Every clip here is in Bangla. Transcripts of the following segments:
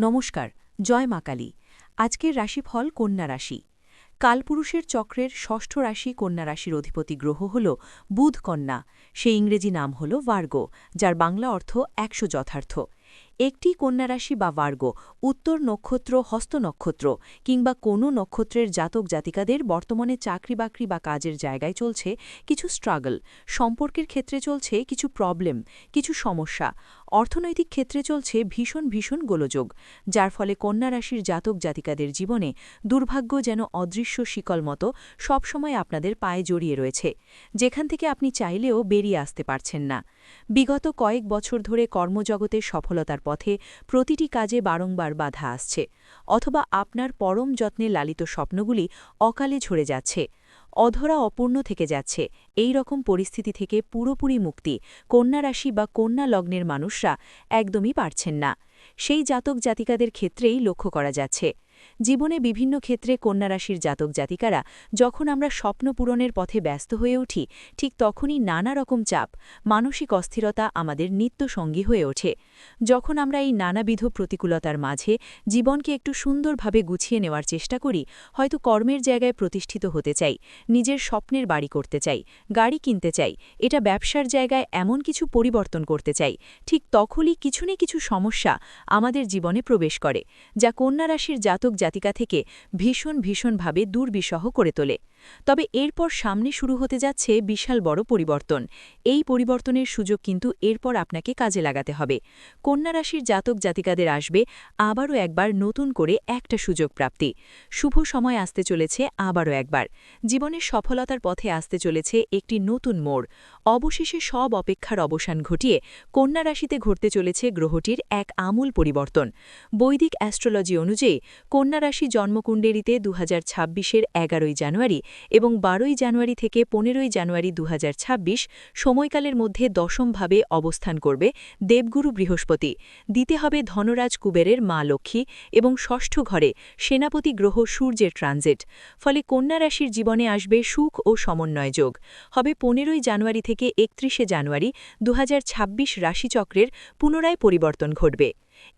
নমস্কার, জয় মা কালী। আজকের রাশিফল কন্যা রাশি। কালপুরুষের চক্রের ষষ্ঠ রাশি কন্যা রাশির অধিপতি গ্রহ হল বুধ কন্যা। সেই ইংরেজি নাম হল ভার্গো, যার বাংলা অর্থ একশো যথার্থ। একটি কন্যারাশি বা বার্গ, উত্তর নক্ষত্র, হস্ত নক্ষত্র কিংবা কোনো নক্ষত্রের জাতক জাতিকাদের বর্তমানে চাকরি বাকরি বা কাজের জায়গায় চলছে কিছু স্ট্রাগল সম্পর্কের ক্ষেত্রে চলছে কিছু প্রবলেম কিছু সমস্যা, অর্থনৈতিক ক্ষেত্রে চলছে ভীষণ ভীষণ গোলযোগ, যার ফলে কন্যারাশির জাতক জাতিকাদের জীবনে দুর্ভাগ্য যেন অদৃশ্য শিকল মতো সবসময় আপনাদের পায়ে জড়িয়ে রয়েছে, যেখান থেকে আপনি চাইলেও বেরিয়ে আসতে পারছেন না। বিগত কয়েক বছর ধরে কর্মজগতের সফলতার পথে প্রতিটি কাজে বারংবার বাধা আসছে, অথবা আপনার পরম যত্নে লালিত স্বপ্নগুলি অকালে ঝরে যাচ্ছে, অধরা অপূর্ণ থেকে যাচ্ছে। এই রকম পরিস্থিতি থেকে পুরোপুরি মুক্তি কন্যা রাশি বা কন্যা লগ্নের মানুষরা একদমই পারছেন না। সেই জাতক জাতিকাদের ক্ষেত্রেই লক্ষ্য করা যাচ্ছে। জীবনে বিভিন্ন ক্ষেত্রে কন্যারাশির জাতক জাতিকারা যখন আমরা স্বপ্ন পূরণের পথে ব্যস্ত হয়ে উঠি, ঠিক তখনই নানা রকম চাপ, মানসিক অস্থিরতা আমাদের নিত্য সঙ্গী হয়ে ওঠে। যখন আমরা এই নানাবিধ প্রতিকূলতার মাঝে জীবনকে একটু সুন্দরভাবে গুছিয়ে নেওয়ার চেষ্টা করি, হয়তো কর্মের জায়গায় প্রতিষ্ঠিত হতে চাই, নিজের স্বপ্নের বাড়ি করতে চাই, গাড়ি কিনতে চাই, এটা ব্যবসার জায়গায় এমন কিছু পরিবর্তন করতে চাই, ঠিক তখনই কিছু না কিছু সমস্যা আমাদের জীবনে প্রবেশ করে, যা কন্যারাশির জাতক জাতক থেকে ভীষণ ভীষণভাবে দুর্বিষহ করে তোলে। তবে এরপর সামনে শুরু হতে যাচ্ছে বিশাল বড় পরিবর্তন। এই পরিবর্তনের সুযোগ কিন্তু এরপর আপনাকে কাজে লাগাতে হবে। কন্যা রাশির জাতক জাতিকাদের আসবে আবারও একবার নতুন করে একটা সুযোগ প্রাপ্তি। শুভ সময় আসতে চলেছে আবারও একবার। জীবনের সফলতার পথে আসতে চলেছে একটি নতুন মোড়। অবশেষে সব অপেক্ষার অবসান ঘটিয়ে কন্যা রাশিতে ঘটতে চলেছে গ্রহটির এক আমূল পরিবর্তন। বৈদিক অ্যাস্ট্রোলজি অনুযায়ী কন্যা রাশি জন্মকুণ্ডেরিতে দু হাজার ছাব্বিশের এগারোই জানুয়ারি এবং বারোই জানুয়ারি থেকে পনেরোই জানুয়ারি দু হাজার ছাব্বিশ সময়কালের মধ্যে দশমভাবে অবস্থান করবে দেবগুরু বৃহস্পতি। দিতে হবে ধনরাজ কুবেরের মা লক্ষ্মী এবং ষষ্ঠ ঘরে সেনাপতি গ্রহ সূর্যের ট্রানজিট। ফলে কন্যা রাশির জীবনে আসবে সুখ ও সমন্বয় যোগ। হবে পনেরোই জানুয়ারি থেকে একত্রিশে জানুয়ারি দু হাজার ছাব্বিশ রাশিচক্রের পুনরায় পরিবর্তন ঘটবে।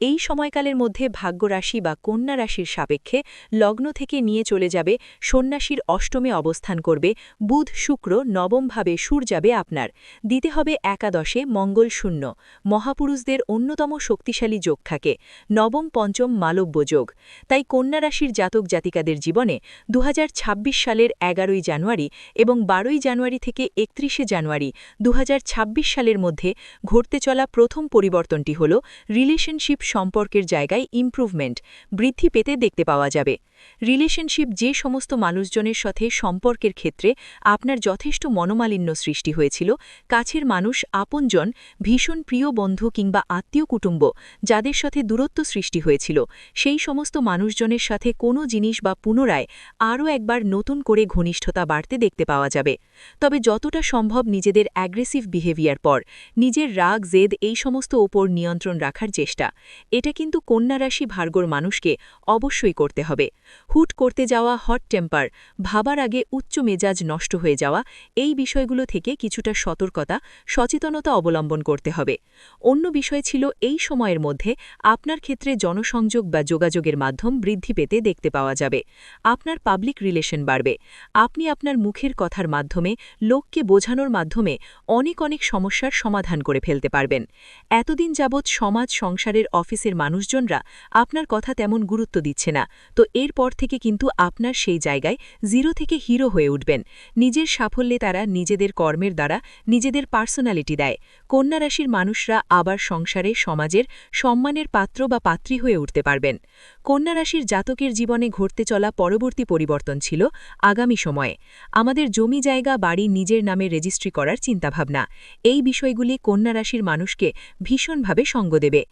এই সময়কালের মধ্যে ভাগ্যরাশি বা কন্যা রাশির সাপেক্ষে লগ্ন থেকে নিয়ে চলে যাবে সন্ন্যাসীর অষ্টমে অবস্থান করবে, বুধ শুক্র নবমভাবে সুর যাবে আপনার। দিতে হবে একাদশে মঙ্গল শূন্য মহাপুরুষদের অন্যতম শক্তিশালী যোগ থাকে, নবম পঞ্চম মালব্য যোগ। তাই কন্যা রাশির জাতক জাতিকাদের জীবনে দু হাজার ছাব্বিশ সালের এগারোই জানুয়ারি এবং বারোই জানুয়ারি থেকে একত্রিশে জানুয়ারি দু হাজার ছাব্বিশ সালের মধ্যে ঘটতে চলা প্রথম পরিবর্তনটি হল রিলেশনশিপ রিলেশনশিপ সম্পর্কের জায়গায় ইমপ্রুভমেন্ট বৃদ্ধি পেতে দেখতে পাওয়া যাবে। রিলেশনশিপ যে সমস্ত মানুষজনের সাথে সম্পর্কের ক্ষেত্রে আপনার যথেষ্ট মনোমালিন্য সৃষ্টি হয়েছিল, কাছের মানুষ, আপনজন, ভীষণ প্রিয় বন্ধু কিংবা আত্মীয় কুটুম্ব যাদের সাথে দূরত্ব সৃষ্টি হয়েছিল, সেই সমস্ত মানুষজনের সাথে কোনো জিনিস বা পুনরায় আরও একবার নতুন করে ঘনিষ্ঠতা বাড়তে দেখতে পাওয়া যাবে। তবে যতটা সম্ভব নিজেদের অ্যাগ্রেসিভ বিহেভিয়ার পর, নিজের রাগ, জেদ এই সমস্ত ওপর নিয়ন্ত্রণ রাখার চেষ্টা। এটা কিন্তু কন্যারাশি ভার্গর মানুষকে অবশ্যই করতে হবে। হুট করতে যাওয়া, হট টেম্পার, ভাবার আগে উচ্চ মেজাজ নষ্ট হয়ে যাওয়া, এই বিষয়গুলো থেকে কিছুটা সতর্কতা, সচেতনতা অবলম্বন করতে হবে। অন্য বিষয় ছিল এই সময়ের মধ্যে আপনার ক্ষেত্রে জনসংযোগ বা যোগাযোগের মাধ্যম বৃদ্ধি পেতে দেখতে পাওয়া যাবে। আপনার পাবলিক রিলেশন বাড়বে। আপনি আপনার মুখের কথার মাধ্যমে, লোককে বোঝানোর মাধ্যমে অনেক অনেক সমস্যার সমাধান করে ফেলতে পারবেন। এতদিন যাবৎ সমাজ সংসারের অফিসের মানুষজনরা আপনার কথা তেমন গুরুত্ব দিচ্ছে না। তো এরপর থেকে কিন্তু আপনার সেই জায়গায় জিরো থেকে হিরো হয়ে উঠবেন। নিজের সাফল্যে তারা নিজেদের কর্মের দ্বারা নিজেদের পার্সোনালিটি দেয়। কন্যা রাশির মানুষরা আবার সংসারে, সমাজের সম্মানের পাত্র বা পাত্রী হয়ে উঠতে পারবেন। কন্যা রাশির জাতকের জীবনে ঘটতে চলা পরবর্তী পরিবর্তন ছিল আগামী সময়ে। আমাদের জমি জায়গা, বাড়ি নিজের নামে রেজিস্ট্রি করার চিন্তাভাবনা। এই বিষয়গুলি কন্যা রাশির মানুষকে ভীষণভাবে সঙ্গ দেবে।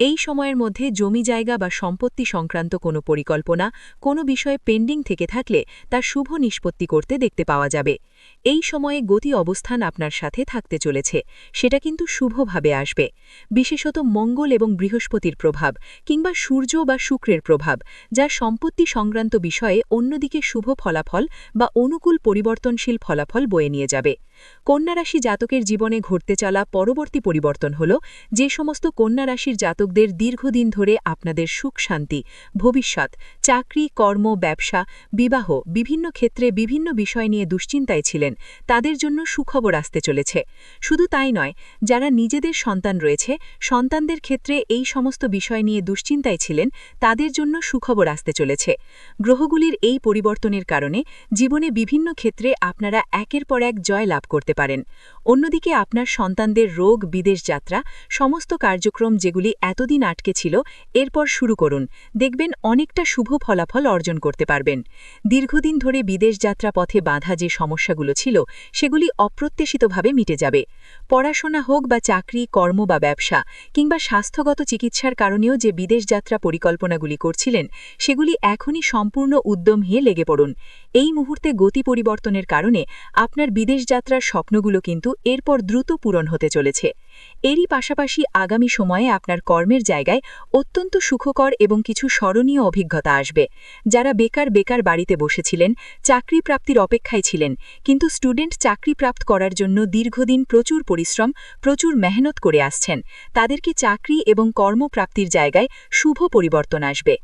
এই সময়ের মধ্যে জমি জায়গা বা সম্পত্তি সংক্রান্ত কোনো পরিকল্পনা, কোনো বিষয়ে পেন্ডিং থেকে থাকলে তার শুভ নিষ্পত্তি করতে দেখতে পাওয়া যাবে। এই সময়ে গতি অবস্থান আপনার সাথে থাকতে চলেছে, সেটা কিন্তু শুভভাবে আসবে। বিশেষত মঙ্গল এবং বৃহস্পতির প্রভাব কিংবা সূর্য বা শুক্রের প্রভাব, যা সম্পত্তি সংক্রান্ত বিষয়ে অন্যদিকে শুভ ফলাফল বা অনুকূল পরিবর্তনশীল ফলাফল বয়ে নিয়ে যাবে। কন্যারাশি জাতকের জীবনে ঘটতে চলা পরবর্তী পরিবর্তন হল, যে সমস্ত কন্যারাশির জাতকদের দীর্ঘদিন ধরে আপনাদের সুখ শান্তি, ভবিষ্যৎ চাকরি, কর্ম, ব্যবসা, বিবাহ বিভিন্ন ক্ষেত্রে বিভিন্ন বিষয় নিয়ে দুশ্চিন্তায় ছিলেন। তাদের জন্য সুখবর আসতে চলেছে। শুধু তাই নয়, যারা নিজেদের সন্তান রয়েছে, সন্তানদের ক্ষেত্রে এই সমস্ত বিষয় নিয়ে দুশ্চিন্তায় ছিলেন, তাদের জন্য সুখবর আসতে চলেছে। গ্রহগুলির এই পরিবর্তনের কারণে জীবনে বিভিন্ন ক্ষেত্রে আপনারা একের পর এক জয় লাভ করতে পারেন। অন্যদিকে আপনার সন্তানদের রোগ, বিদেশ যাত্রা, সমস্ত কার্যক্রম যেগুলি এতদিন আটকে ছিল, এরপর শুরু করুন। দেখবেন অনেকটা শুভ ফলাফল অর্জন করতে পারবেন। দীর্ঘদিন ধরে বিদেশ যাত্রা পথে বাঁধা যে সমস্যাগুলো ছিল, সেগুলি অপ্রত্যাশিতভাবে মিটে যাবে। পড়াশোনা হোক বা চাকরি, কর্ম বা ব্যবসা, কিংবা স্বাস্থ্যগত চিকিৎসার কারণেও যে বিদেশ যাত্রা পরিকল্পনাগুলি করছিলেন, সেগুলি এখনই সম্পূর্ণ উদ্যম হয়ে লেগে পড়ুন। এই মুহূর্তে গতি পরিবর্তনের কারণে আপনার বিদেশ যাত্রার স্বপ্নগুলো কিন্তু এরপর দ্রুত পূরণ হতে চলেছে। এরই পাশাপাশি আগামী সময়ে আপনার কর্মের জায়গায় অত্যন্ত সুখকর এবং কিছু স্মরণীয় অভিজ্ঞতা আসবে। যারা বেকার বেকার বাড়িতে বসেছিলেন, চাকরি প্রাপ্তির অপেক্ষায় ছিলেন, কিন্তু স্টুডেন্ট চাকরি প্রাপ্ত করার জন্য দীর্ঘদিন প্রচুর পরিশ্রম, প্রচুর মেহনত করে আসছেন, তাদেরকে চাকরি এবং কর্মপ্রাপ্তির জায়গায় শুভ পরিবর্তন আসবে।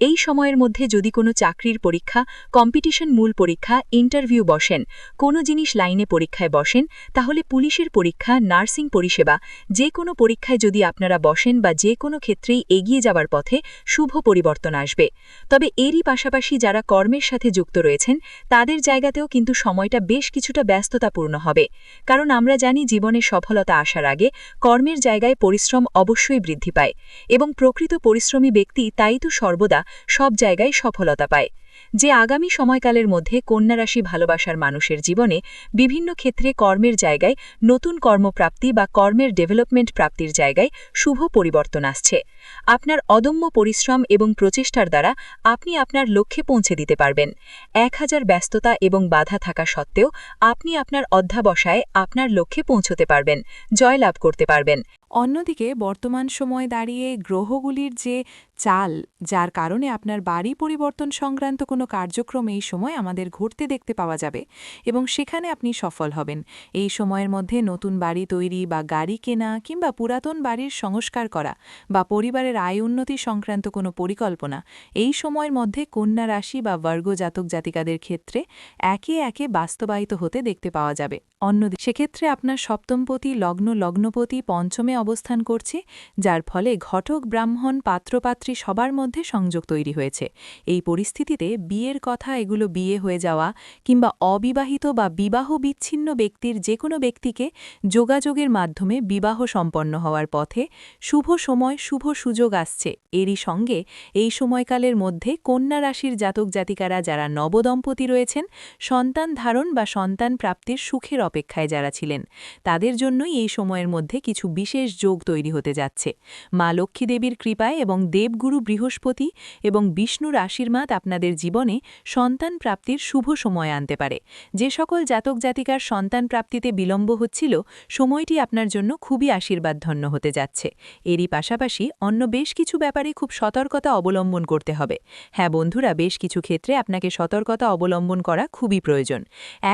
এই সময়ের মধ্যে যদি কোনো চাকরির পরীক্ষা, কম্পিটিশন মূল পরীক্ষা, ইন্টারভিউ বসেন, কোনো জিনিস লাইনে পরীক্ষায় বসেন, তাহলে পুলিশের পরীক্ষা, নার্সিং পরিষেবা, যে কোনো পরীক্ষায় যদি আপনারা বসেন বা যে কোনো ক্ষেত্রেই এগিয়ে যাওয়ার পথে শুভ পরিবর্তন আসবে। তবে এরই পাশাপাশি যারা কর্মের সাথে যুক্ত রয়েছেন, তাদের জায়গাতেও কিন্তু সময়টা বেশ কিছুটা ব্যস্ততাপূর্ণ হবে। কারণ আমরা জানি জীবনে সফলতা আসার আগে কর্মের জায়গায় পরিশ্রম অবশ্যই বৃদ্ধি পায়। এবং প্রকৃত পরিশ্রমী ব্যক্তি তাই তো সর্বদা সব জায়গায় সফলতা পায়। যে আগামী সময়কালের মধ্যে কন্যারাশি ভালোবাসার মানুষের জীবনে বিভিন্ন ক্ষেত্রে কর্মের জায়গায় নতুন কর্মপ্রাপ্তি বা কর্মের ডেভেলপমেন্ট প্রাপ্তির জায়গায় শুভ পরিবর্তন আসছে। আপনার অদম্য পরিশ্রম এবং প্রচেষ্টার দ্বারা আপনি আপনার লক্ষ্যে পৌঁছে দিতে পারবেন। এক হাজার ব্যস্ততা এবং বাধা থাকা সত্ত্বেও আপনি আপনার অধ্যাবসায় আপনার লক্ষ্যে পৌঁছতে পারবেন, জয়লাভ করতে পারবেন। অন্যদিকে বর্তমান সময় দাঁড়িয়ে গ্রহগুলির যে চাল, যার কারণে আপনার বাড়ি পরিবর্তন সংক্রান্ত কোনো কার্যক্রম এই সময় আমাদের ঘটতে দেখতে পাওয়া যাবে এবং সেখানে আপনি সফল হবেন। এই সময়ের মধ্যে নতুন বাড়ি তৈরি বা গাড়ি কেনা কিংবা পুরাতন বাড়ির সংস্কার করা বা পরিবারের আয় উন্নতি সংক্রান্ত কোনো পরিকল্পনা এই সময়ের মধ্যে কন্যা রাশি বা বর্গ জাতক জাতিকাদের ক্ষেত্রে একে একে বাস্তবায়িত হতে দেখতে পাওয়া যাবে। অন্যদিকে সেক্ষেত্রে আপনার সপ্তমপতি লগ্ন লগ্নপতি পঞ্চমে অবস্থান করছে, যার ফলে ঘটক ব্রাহ্মণ পাত্রপাত্রী সবার মধ্যে সংযোগ তৈরি হয়েছে। এই পরিস্থিতিতে বিয়ের কথা এগুলো বিয়ে হয়ে যাওয়া কিংবা অবিবাহিত বা বিবাহ বিচ্ছিন্ন ব্যক্তির যে কোনো ব্যক্তিকে যোগাযোগের মাধ্যমে বিবাহ সম্পন্ন হওয়ার পথে শুভ সময়, শুভ সুযোগ আসছে। এরই সঙ্গে এই সময়কালের মধ্যে কন্যা রাশির জাতক জাতিকারা যারা নবদম্পতি রয়েছেন, সন্তান ধারণ বা সন্তান প্রাপ্তির সুখের অপেক্ষায় যারা ছিলেন, তাদের জন্যই এই সময়ের মধ্যে কিছু বিশেষ যোগ তৈরি হতে যাচ্ছে। মা লক্ষ্মী দেবীর কৃপায় এবং দেবগুরু বৃহস্পতি এবং বিষ্ণুর আশীর্বাদ আপনাদের জীবনে সন্তান প্রাপ্তির শুভ সময় আনতে পারে। যে সকল জাতক জাতিকার সন্তান প্রাপ্তিতে বিলম্ব হচ্ছিল, সময়টি আপনার জন্য খুবই আশীর্বাদধন্য হতে যাচ্ছে। এরই পাশাপাশি অন্য বেশ কিছু ব্যাপারে খুব সতর্কতা অবলম্বন করতে হবে। হ্যাঁ বন্ধুরা, বেশ কিছু ক্ষেত্রে আপনাকে সতর্কতা অবলম্বন করা খুবই প্রয়োজন।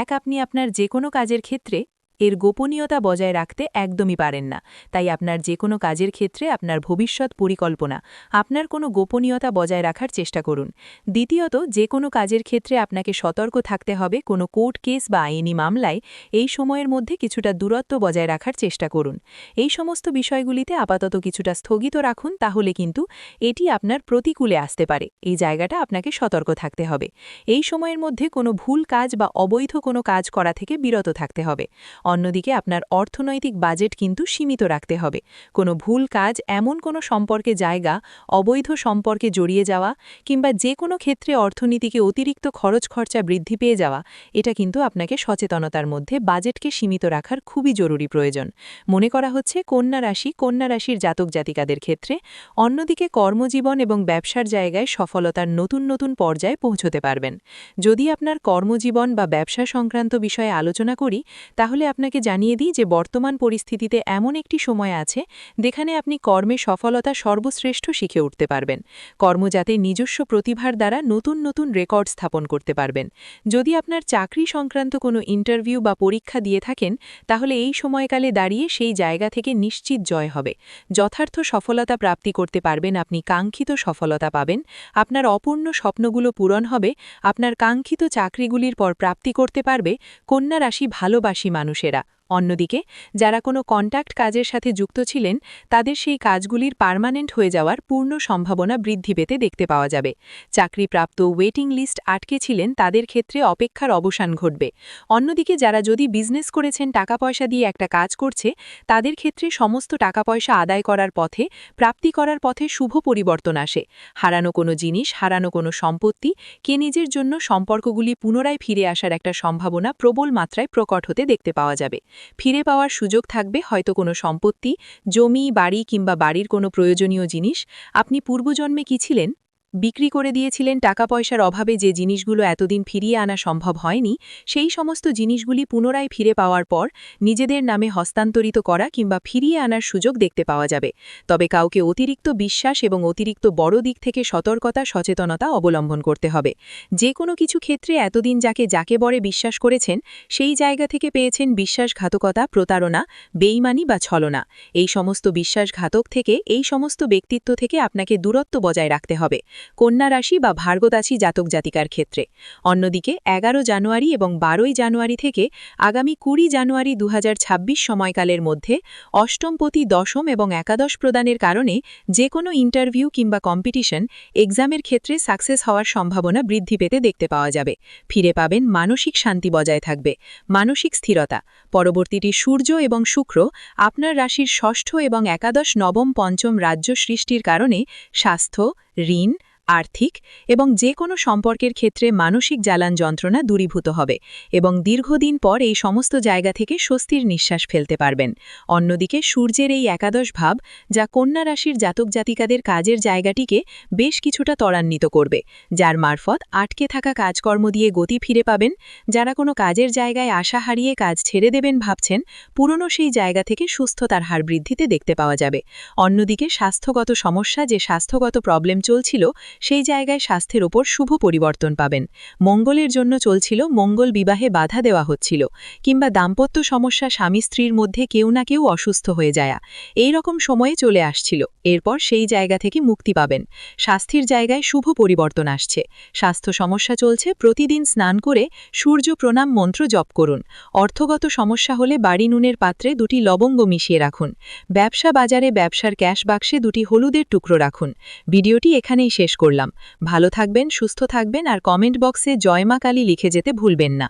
এক, আপনি আপনার যে কোনো কাজের ক্ষেত্রে এর গোপনীয়তা বজায় রাখতে একদমই পারেন না। তাই আপনার যে কোনো কাজের ক্ষেত্রে আপনার ভবিষ্যৎ পরিকল্পনা, আপনার কোনো গোপনীয়তা বজায় রাখার চেষ্টা করুন। দ্বিতীয়ত যে কোনো কাজের ক্ষেত্রে আপনাকে সতর্ক থাকতে হবে কোনো কোর্ট কেস বা আইনি মামলায়। এই সময়ের মধ্যে কিছুটা দূরত্ব বজায় রাখার চেষ্টা করুন। এই সমস্ত বিষয়গুলিতে আপাতত কিছুটা স্থগিত রাখুন, তাহলে কিন্তু এটি আপনার প্রতিকূলে আসতে পারে। এই জায়গাটা আপনাকে সতর্ক থাকতে হবে। এই সময়ের মধ্যে কোনো ভুল কাজ বা অবৈধ কোনো কাজ করা থেকে বিরত থাকতে হবে। অন্যদিকে আপনার অর্থনৈতিক বাজেট কিন্তু সীমিত রাখতে হবে। কোনো ভুল কাজ, এমন কোনো সম্পর্কে জায়গা, অবৈধ সম্পর্কে জড়িয়ে যাওয়া কিংবা যে কোনো ক্ষেত্রে অর্থনীতিকে অতিরিক্ত খরচ খরচা বৃদ্ধি পেয়ে যাওয়া, এটা কিন্তু আপনাকে সচেতনতার মধ্যে বাজেটকে সীমিত রাখার খুবই জরুরি প্রয়োজন। মনে করা হচ্ছে কন্যা রাশি, কন্যা রাশির জাতক জাতিকাদের ক্ষেত্রে অন্যদিকে কর্মজীবন এবং ব্যবসার জায়গায় সফলতার নতুন নতুন পর্যায়ে পৌঁছতে পারবেন। যদি আপনার কর্মজীবন বা ব্যবসা সংক্রান্ত বিষয়ে আলোচনা করি, তাহলে আপনাকে জানিয়ে দিই যে বর্তমান পরিস্থিতিতে এমন একটি সময় আছে যেখানে আপনি কর্মে সফলতা সর্বশ্রেষ্ঠ শিখে উঠতে পারবেন। কর্মজাতে নিজস্ব প্রতিভার দ্বারা নতুন নতুন রেকর্ড স্থাপন করতে পারবেন। যদি আপনার চাকরি সংক্রান্ত কোনো ইন্টারভিউ বা পরীক্ষা দিয়ে থাকেন, তাহলে এই সময়কালে দাঁড়িয়ে সেই জায়গা থেকে নিশ্চিত জয় হবে। যথার্থ সফলতা প্রাপ্তি করতে পারবেন আপনি কাঙ্ক্ষিত সফলতা পাবেন। আপনার অপূর্ণ স্বপ্নগুলো পূরণ হবে। আপনার কাঙ্ক্ষিত চাকরিগুলির পর প্রাপ্তি করতে পারবে। কন্যা রাশি ভালোবাসী মানুষেরা। সেরা অন্যদিকে, যারা কোনো কন্ট্যাক্ট কাজের সাথে যুক্ত ছিলেন, তাদের সেই কাজগুলির পার্মানেন্ট হয়ে যাওয়ার পূর্ণ সম্ভাবনা বৃদ্ধি পেতে দেখতে পাওয়া যাবে। চাকরিপ্রাপ্ত ওয়েটিং লিস্ট আটকে ছিলেন, তাদের ক্ষেত্রে অপেক্ষার অবসান ঘটবে। অন্যদিকে, যারা যদি বিজনেস করেছেন টাকা পয়সা দিয়ে একটা কাজ করছে, তাদের ক্ষেত্রে সমস্ত টাকা পয়সা আদায় করার পথে, প্রাপ্তি করার পথে শুভ পরিবর্তন আসে। হারানো কোনো জিনিস, হারানো কোনো সম্পত্তি, কে নিজের জন্য সম্পর্কগুলি পুনরায় ফিরে আসার একটা সম্ভাবনা প্রবল মাত্রায় প্রকট হতে দেখতে পাওয়া যাবে। ফিরে পাওয়ার সুযোগ থাকবে হয়তো কোনো সম্পত্তি, জমি, বাড়ি কিংবা বাড়ির কোনো প্রয়োজনীয় জিনিস। আপনি পূর্বজন্মে কি ছিলেন? বিক্রি করে দিয়েছিলেন টাকা পয়সার অভাবে যে জিনিসগুলো এতদিন ফিরিয়ে আনা সম্ভব হয়নি, সেই সমস্ত জিনিসগুলি পুনরায় ফিরে পাওয়ার পর নিজেদের নামে হস্তান্তরিত করা কিংবা ফিরিয়ে আনার সুযোগ দেখতে পাওয়া যাবে। তবে কাউকে অতিরিক্ত বিশ্বাস এবং অতিরিক্ত বড় দিক থেকে সতর্কতা, সচেতনতা অবলম্বন করতে হবে। যে কোনো কিছু ক্ষেত্রে এতদিন যাকে যাকে বরে বিশ্বাস করেছেন, সেই জায়গা থেকে পেয়েছেন বিশ্বাসঘাতকতা, প্রতারণা, বেইমানি বা ছলনা। এই সমস্ত বিশ্বাসঘাতক থেকে, এই সমস্ত ব্যক্তিত্ব থেকে আপনাকে দূরত্ব বজায় রাখতে হবে। কন্যা রাশি বা ভার্গদাসী জাতক জাতিকার ক্ষেত্রে। অন্যদিকে এগারো জানুয়ারি এবং বারোই জানুয়ারি থেকে আগামী কুড়ি জানুয়ারি দু হাজার ছাব্বিশ সময়কালের মধ্যে অষ্টমপতি, দশম এবং একাদশ প্রদানের কারণে যে কোনো ইন্টারভিউ কিংবা কম্পিটিশন এক্সামের ক্ষেত্রে সাকসেস হওয়ার সম্ভাবনা বৃদ্ধি পেতে দেখতে পাওয়া যাবে। ফিরে পাবেন মানসিক শান্তি বজায় থাকবে, মানসিক স্থিরতা। পরবর্তীটি সূর্য এবং শুক্র আপনার রাশির ষষ্ঠ এবং একাদশ, নবম, পঞ্চম রাজ্য সৃষ্টির কারণে স্বাস্থ্য, ঋণ আর্থিক এবং যে কোনো সম্পর্কের ক্ষেত্রে মানসিক জ্বালান যন্ত্রণা দূরীভূত হবে এবং দীর্ঘদিন পর এই সমস্ত জায়গা থেকে স্বস্তির নিঃশ্বাস ফেলতে পারবেন। অন্যদিকে সূর্যের এই একাদশ ভাব যা কন্যা রাশির জাতক জাতিকাদের কাজের জায়গাটিকে বেশ কিছুটা ত্বরান্বিত করবে, যার মারফত আটকে থাকা কাজকর্ম দিয়ে গতি ফিরে পাবেন। যারা কোনো কাজের জায়গায় আশা হারিয়ে কাজ ছেড়ে দেবেন ভাবছেন, পুরনো সেই জায়গা থেকে সুস্থতার হার বৃদ্ধিতে দেখতে পাওয়া যাবে। অন্যদিকে স্বাস্থ্যগত সমস্যা যে স্বাস্থ্যগত প্রবলেম চলছিল সেই জায়গায় স্বাস্থ্যের ওপর শুভ পরিবর্তন পাবেন। মঙ্গলের জন্য চলছিল মঙ্গল বিবাহে বাধা দেওয়া হচ্ছিল, কিংবা দাম্পত্য সমস্যা স্বামী স্ত্রীর মধ্যে কেউ না কেউ অসুস্থ হয়ে যায়। এই রকম সময়ে চলে আসছিল, এরপর সেই জায়গা থেকে মুক্তি পাবেন। স্বাস্থ্যের জায়গায় শুভ পরিবর্তন আসছে। স্বাস্থ্য সমস্যা চলছে, প্রতিদিন স্নান করে সূর্য প্রণাম মন্ত্র জপ করুন। অর্থগত সমস্যা হলে বাড়ি নুনের পাত্রে দুটি লবঙ্গ মিশিয়ে রাখুন। ব্যবসা বাজারে ব্যবসার ক্যাশ বাক্সে দুটি হলুদের টুকরো রাখুন। ভিডিওটি এখানেই শেষ করলাম। ভালো থাকবেন সুস্থ থাকবেন আর কমেন্ট বক্সে জয়মা কালী লিখে যেতে ভুলবেন না।